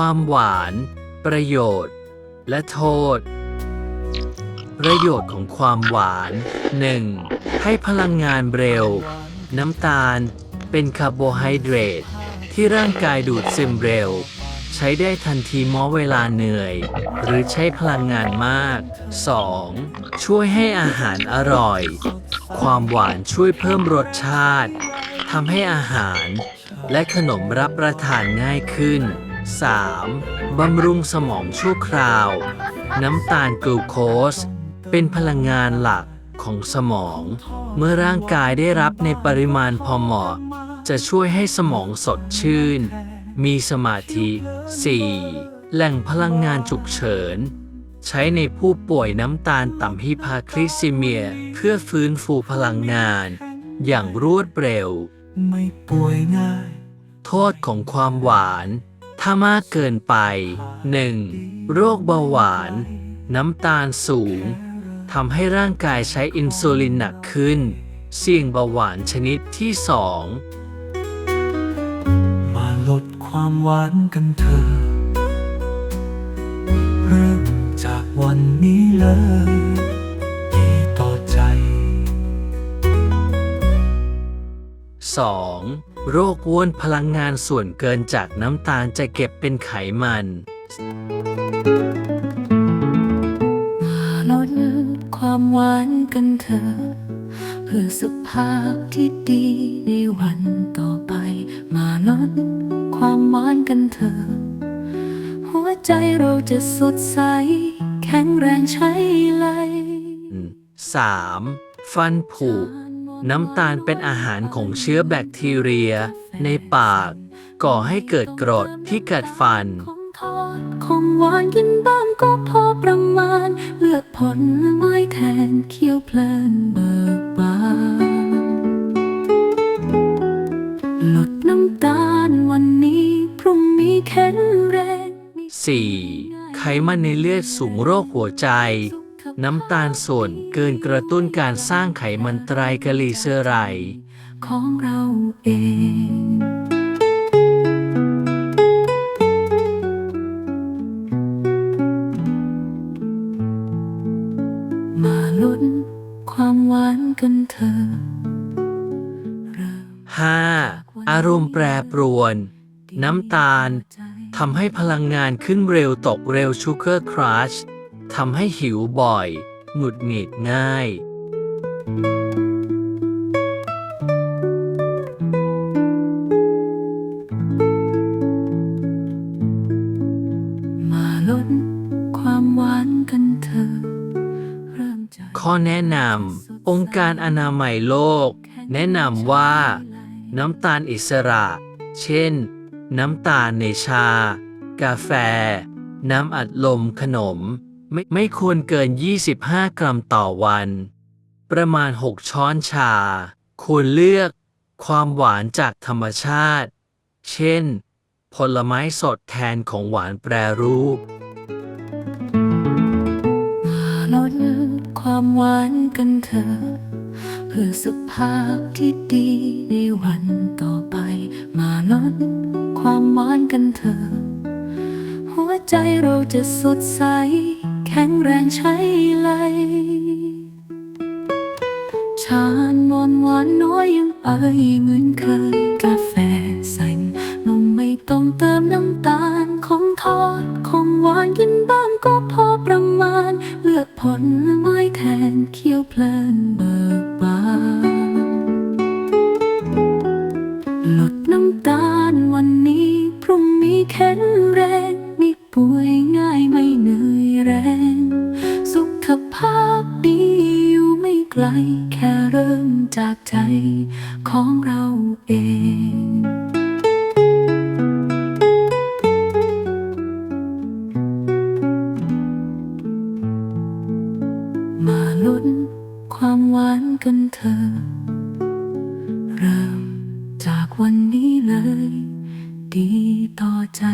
ความหวาน ประโยชน์ และโทษ ประโยชน์ของความหวาน 1. ให้พลังงานเร็ว น้ำตาล เป็นคาร์โบไฮเดรตที่ร่างกายดูดซึมเร็ว ใช้ได้ทันทีเมื่อเวลาเหนื่อย หรือใช้พลังงานมาก 2. ช่วยให้อาหารอร่อย ความหวานช่วยเพิ่มรสชาติทำให้อาหารและขนมรับประทานง่ายขึ้น 3. บำรุงสมองชั่วคราว น้ำตาลกลูโคส เป็นพลังงานหลักของสมอง เมื่อร่างกายได้รับในปริมาณพอเหมาะ จะช่วยให้สมองสดชื่น มีสมาธิ 4. แหล่งพลังงานฉุกเฉิน ใช้ในผู้ป่วยน้ำตาลต่ำฮิพาคลิซิเมีย เพื่อฟื้นฟูพลังงาน อย่างรวดเร็ว ไม่ป่วยง่าย โทษของความหวาน ถ้ามากเกินไป 1. โรคเบาหวาน น้ำตาลสูงทำให้ร่างกายใช้อินซูลินหนักขึ้น เสี่ยงเบาหวานชนิดที่มาลดความหวานกันเถอะเริ่มจากวันนี้เลยดีต่อใจ 2. 2. โรคอ้วนพลังงานส่วนเกินจากน้ำตาลจะเก็บเป็นไขมันมาลดความหวานกันเถอะเพื่อสุขภาพที่ดีในวันต่อไป มาลดความหวานกันเถอะหัวใจเราจะสดใส แข็งแรงใช้ไหล 3. ฟันผุ น้ำตาลเป็นอาหารของเชื้อแบคทีเรีย ในปาก ก่อให้เกิดกรดที่กัดฟันของทอดของหวานกินบ้างก็พอประมาณ เลือกผลไม้แทนเคี้ยวเพลินเบิกบานลดน้ำตาลวันนี้พรุ่งนี้แข็งแรง 4. ไขมันในเลือดสูงโรคหัวใจ น้ำตาลส่วนเกินกระตุ้นการสร้างไขมันไตรกลีเซอไรด์ของเราเอง มาลุ้นความหวานกันเถอะเริ่ม 5. อารมณ์แปรปรวน น้ำตาลทำให้พลังงานขึ้นเร็วตกเร็วชูเกอร์ครัช ทำให้หิวบ่อย หงุดหงิดง่าย มาลุ้นความหวานกันเถอะเริ่มจากข้อแนะนำองค์การอนามัยโลก แนะนำว่า น้ำตาลอิสระ เช่น น้ำตาลในชา กาแฟ น้ำอัดลมขนม ไม่ไม่ควรเกิน 25 กรัมต่อวัน ประมาณ 6 ช้อนชา ควรเลือกความหวานจากธรรมชาติ เช่น ผลไม้สดแทนของหวานแปรรูปมาลดความหวานกันเถอะเพื่อสุขภาพที่ดีในวันต่อไป มาลดความหวานกันเถอะ หัวใจเราจะสดใส ข็งแรงใช้ไหลชานมนหวานน้อยยังเอ่ยเหมือนเคยกาแฟใส่นมไม่ต้องเติมน้ำตาลของทอดของหวานกินบ้างก็พอประมาณ เลือกผลไม้แทนเคี้ยวเพลินเบิกบานลดน้ำตาลวันนี้พรุ่งนี้แข็งแรงไม่ป่วย จากใจของเราเองมาลุ้นความหวานกันเถอะเริ่มจากวันนี้เลย ดีต่อใจ